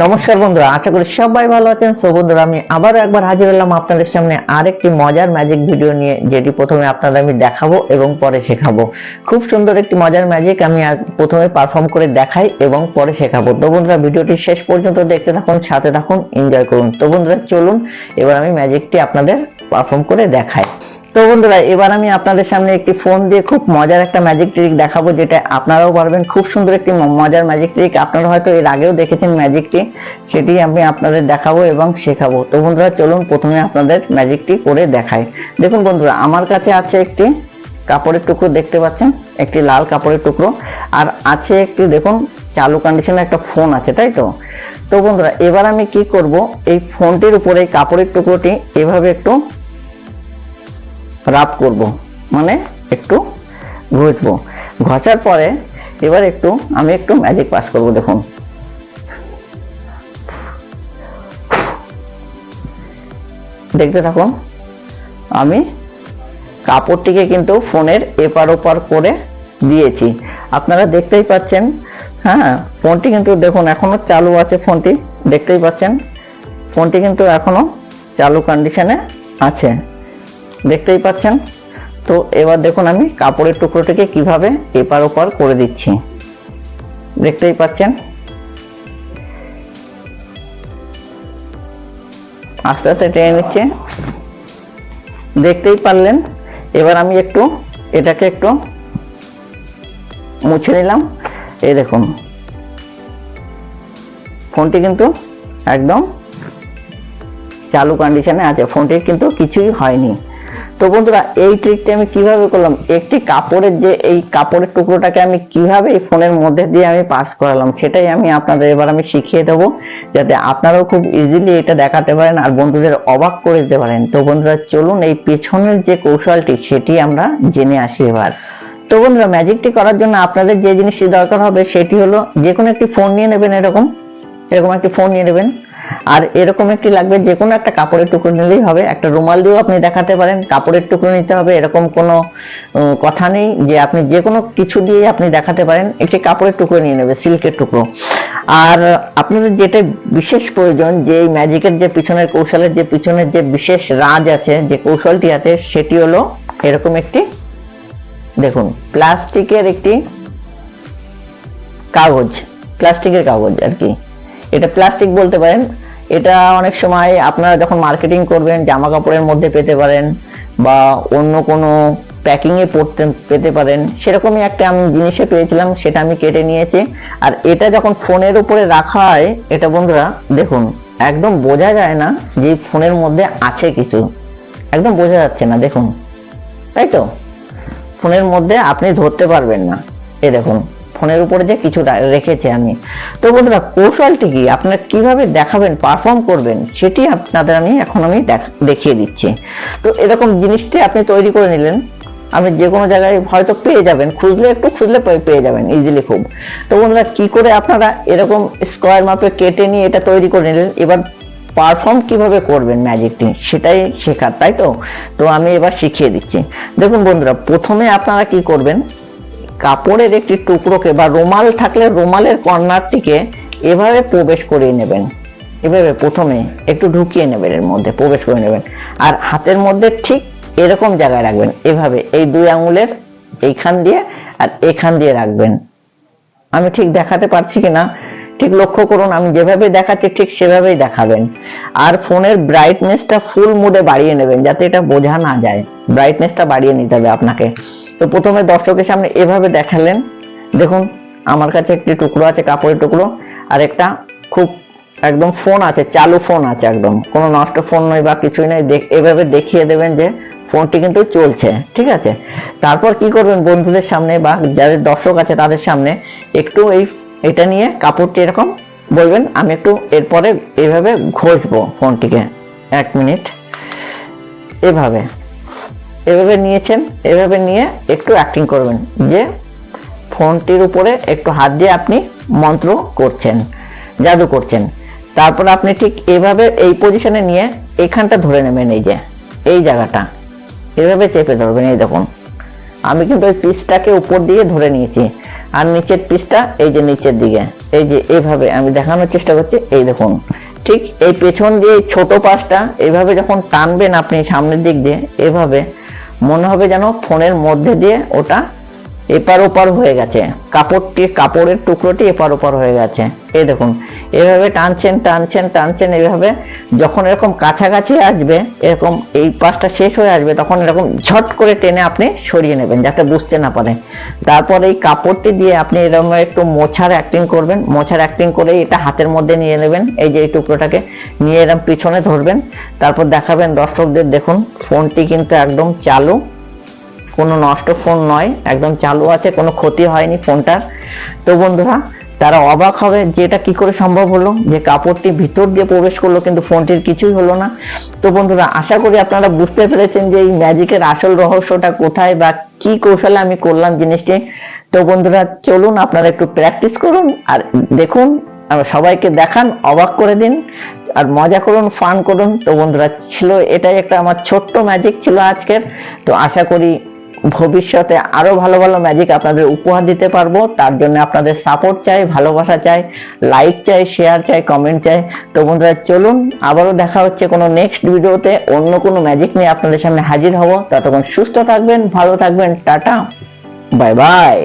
নমস্কার বন্ধুরা, আশা করি সবাই ভালো আছেন। সো বন্ধুরা, আমি আবারও একবার হাজির হলাম আপনাদের সামনে আরেকটি মজার ম্যাজিক ভিডিও নিয়ে, যেটি প্রথমে আপনাদের আমি দেখাবো এবং পরে শেখাবো। খুব সুন্দর একটি মজার ম্যাজিক আমি প্রথমে পারফর্ম করে দেখাই এবং পরে শেখাবো। তো বন্ধুরা, ভিডিওটি শেষ পর্যন্ত দেখতে থাকুন, সাথে থাকুন এনজয় করুন। তো বন্ধুরা, চলুন, এবার আমি ম্যাজিকটি আপনাদের পারফর্ম করে দেখাই। তো বন্ধুরা, এবার আমি আপনাদের সামনে একটি ফোন দিয়ে খুব মজার একটা ম্যাজিক ট্রিক দেখাবো, যেটা আপনারাও পারবেন। খুব সুন্দর একটি মজার ম্যাজিক ট্রিক আপনারা হয়তো এর আগেও দেখেছেন ম্যাজিকটি সেটি আমি আপনাদের দেখাবো এবং শেখাবো। তো বন্ধুরা, চলুন প্রথমে আপনাদের ম্যাজিকটি করে দেখাই। দেখুন বন্ধুরা, আমার কাছে আছে একটি কাপড়ের টুকরো, দেখতে পাচ্ছেন? একটি লাল কাপড়ের টুকরো। আর আছে একটি, দেখুন, চালু কন্ডিশনে একটা ফোন আছে, তাই তো? তো বন্ধুরা, এবার আমি কি করব? এই ফোনটির উপরে কাপড়ের টুকরোটি এভাবে একটু রাব করব মানে একটু ঘষবো ঘষার পরে এবার একটু, আমি একটু ম্যাজিক পাস করব, দেখুন। দেখতে থাকুন, আমি কাপড়টিকে কিন্তু ফোনের এপার ওপার করে দিয়েছি। আপনারা দেখতেই পাচ্ছেন হ্যাঁ ফোনটি কিন্তু দেখুন, এখনও চালু আছে ফোনটি, দেখতেই পাচ্ছেন। ফোনটি কিন্তু এখনও চালু কন্ডিশনে আছে। দেখতেই পাচ্ছেন। তো এবার দেখুন আমি কাপড়ের টুকরোটিকে কীভাবে এপার ওপার করে দিচ্ছি। দেখতেই পাচ্ছেন। আস্তে আস্তে টেনে নিচ্ছে। দেখতেই পারলেন। এবার আমি একটু এটাকে একটু মুছে নিলাম। এই দেখুন। ফোনটি কিন্তু একদম চালু কন্ডিশনে আছে। ফোনটির কিন্তু কিছুই হয়নি। তো বন্ধুরা, এই ট্রিকটি আমি কীভাবে করলাম? একটি কাপড়ের যে এই কাপড়ের টুকরোটাকে আমি কীভাবে এই ফোনের মধ্যে দিয়ে আমি পাস করালাম, সেটাই আমি আপনাদের এবার আমি শিখিয়ে দেবো, যাতে আপনারাও খুব ইজিলি এটা দেখাতে পারেন আর বন্ধুদের অবাক করে দিতে পারেন। তো বন্ধুরা, চলুন এই পেছনের যে কৌশলটি, সেটি আমরা জেনে আসি এবার। তো বন্ধুরা ম্যাজিকটি করার জন্য আপনাদের যে জিনিসটি দরকার হবে, সেটি হলো যে কোনো একটি ফোন নিয়ে নেবেন এরকম এরকম একটি ফোন নিয়ে নেবেন। আর এরকম একটি লাগবে, যে কোনো একটা কাপড়ের টুকরো নিলেই হবে। একটা রুমাল দিয়েও আপনি দেখাতে পারেন, কাপড়ের টুকরো নিতে হবে, এরকম কোনো কথা নেই যে আপনি যে কোনো কিছু দিয়ে আপনি দেখাতে পারেন। একটি কাপড়ের টুকরো নিয়ে নেবে, সিল্কের টুকরো। আর আপনাদের যেটা বিশেষ প্রয়োজন, যে এই ম্যাজিকের যে পিছনের কৌশলের যে পিছনের যে বিশেষ রাজ আছে, যে কৌশলটি আছে, সেটি হলো এরকম একটি, দেখুন, প্লাস্টিকের একটি কাগজ, প্লাস্টিকের কাগজ আর কি। এটা প্লাস্টিক বলতে পারেন এটা অনেক সময় আপনারা যখন মার্কেটিং করবেন জামা কাপড়ের মধ্যে পেতে পারেন বা অন্য কোনো প্যাকিংয়ে পড়তে, পেতে পারেন, সেরকমই একটা আমি জিনিসে পেয়েছিলাম, সেটা আমি কেটে নিয়েছি। আর এটা যখন ফোনের উপরে রাখা হয়, এটা বন্ধুরা দেখুন, একদম বোঝা যায় না যে ফোনের মধ্যে আছে কিছু। একদম বোঝা যাচ্ছে না, দেখুন। তাই তো? ফোনের মধ্যে আপনি ধরতে পারবেন না। এ দেখুন ফোনের উপরে যে কিছু রেখেছি আমি। তো বন্ধুরা, কৌশলটি কি? আপনারা কীভাবে দেখাবেন পারফর্ম করবেন, সেটি আপনাদের আমি এখন আমি দেখ- দেখিয়ে দিচ্ছি। তো এরকম জিনিসটি আপনি তৈরি করে নিলেন, আপনি যে কোনো জায়গায় হয়তো পেয়ে যাবেন, খুঁজলে একটু খুঁজলে পেয়ে যাবেন ইজিলি খুব। তো বন্ধুরা, কি করে আপনারা এরকম স্কোয়ার মাপে কেটে নিয়ে এটা তৈরি করে নিলেন? এবার পারফর্ম কীভাবে করবেন ম্যাজিকটি সেটাই শেখার, তাই তো? তো আমি এবার শিখিয়ে দিচ্ছি। দেখুন বন্ধুরা, প্রথমে আপনারা কি করবেন কাপড়ের একটি টুকরোকে বা রুমাল থাকলে রুমালের কর্নারটিকে এভাবে প্রবেশ করিয়ে নেবেন। এভাবে প্রথমে একটু ঢুকিয়ে নেবেন এর মধ্যে, প্রবেশ করে নেবেন। আর হাতের মধ্যে ঠিক এরকম জায়গায় রাখবেন। এভাবে এই দুই আঙুলের এইখান দিয়ে আর এখান দিয়ে রাখবেন। আমি ঠিক দেখাতে পারছি কিনা? ঠিক লক্ষ্য করুন, আমি যেভাবে দেখাচ্ছি ঠিক সেভাবেই দেখাবেন। আর ফোনের ব্রাইটনেসটা ফুল মুডে বাড়িয়ে নেবেন, যাতে এটা বোঝা না যায়। ব্রাইটনেসটা বাড়িয়ে নিতে হবে আপনাকে। তো প্রথমে দর্শকের সামনে এভাবে দেখালেন। দেখুন, আমার কাছে একটি টুকরো আছে, কাপড়ের টুকরো, আর একটা খুব একদম ফোন আছে, চালু ফোন আছে একদম। কোনো নষ্ট ফোন নয় বা কিছুই নয় এভাবে দেখিয়ে দেবেন যে ফোনটি কিন্তু চলছে, ঠিক আছে? তারপর কি করবেন বন্ধুদের সামনে বা যাদের দর্শক আছে তাদের সামনে, একটু এই, এটা নিয়ে কাপড়টি এরকম বলবেন, আমি একটু এরপরে এভাবে ঘষবো ফোনটিকে, এক মিনিট। এভাবে। এভাবে নিয়েছেন, এভাবে নিয়ে একটু অ্যাক্টিং করবেন। যে ফোনটির উপরে একটু হাত দিয়ে আপনি মন্ত্র করছেন, জাদু করছেন। তারপর আপনি ঠিক এভাবে এই পজিশনে নিয়ে এখানটা ধরে নেবেন এই যে, এই জায়গাটা। এভাবে চেপে ধরবেন, এই দেখুন। আমি কিন্তু ওই পিসটাকে উপর দিয়ে ধরে নিয়েছি। আর নিচের পিসটা এই যে নিচের দিকে, এই যে এইভাবে আমি দেখানোর চেষ্টা করছি, এই দেখুন। ঠিক এই পেছন দিয়ে ছোট পাশটা এইভাবে যখন টানবেন আপনি সামনের দিক দিয়ে, এভাবে মনে হবে যেন ফোনের মধ্যে দিয়ে ওটা এপার ওপার হয়ে গেছে। কাপড়টি, কাপড়ের টুকরোটি এপার ওপার হয়ে গেছে। এই দেখুন, এভাবে টানছেন টানছেন টানছেন এইভাবে যখন এরকম কাছাকাছি আসবে, এরকম এই পাশটা শেষ হয়ে আসবে, তখন এরকম ঝট করে টেনে আপনি সরিয়ে নেবেন, যাতে বুঝতে না পারে। তারপর এই কাপড়টি দিয়ে আপনি এরকম একটু মোছার অ্যাক্টিং করবেন, মোছার অ্যাক্টিং করে এটা হাতের মধ্যে নিয়ে নেবেন, এই যে এই টুকরোটাকে নিয়ে এরকম পিছনে ধরবেন। তারপর দেখাবেন দর্শকদের, দেখুন, ফোনটি কিন্তু একদম চালু। কোনো নষ্ট ফোন নয়, একদম চালু আছে, কোনো ক্ষতি হয়নি ফোনটার। তো বন্ধুরা তারা অবাক হবে যে এটা কি করে সম্ভব হলো, যে কাপড়টি ভিতর দিয়ে প্রবেশ করল কিন্তু ফোনটির কিছুই হলো না। তো বন্ধুরা, আশা করি আপনারা বুঝতে পেরেছেন যে এই ম্যাজিকের আসল রহস্যটা কোথায় বা কি কৌশলে আমি করলাম জিনিসটি। তো বন্ধুরা, চলুন আপনারা একটু প্র্যাকটিস করুন আর দেখুন সবাইকে দেখান, অবাক করে দিন আর মজা করুন, ফান করুন। তো বন্ধুরা, ছিল এটাই একটা আমার ছোট্ট ম্যাজিক ছিল আজকের। তো আশা করি ভবিষ্যতে আরও ভালো ভালো ম্যাজিক আপনাদের উপহার দিতে পারব। তার জন্য আপনাদের সাপোর্ট চাই, ভালোবাসা চাই লাইক চাই শেয়ার চাই কমেন্ট চাই। তো বন্ধুরা, চলুন, আবারও দেখা হচ্ছে কোনো নেক্সট ভিডিওতে অন্য কোনো ম্যাজিক নিয়ে আপনাদের সামনে হাজির হব। ততক্ষণ সুস্থ থাকবেন, ভালো থাকবেন, টাটা বাই বাই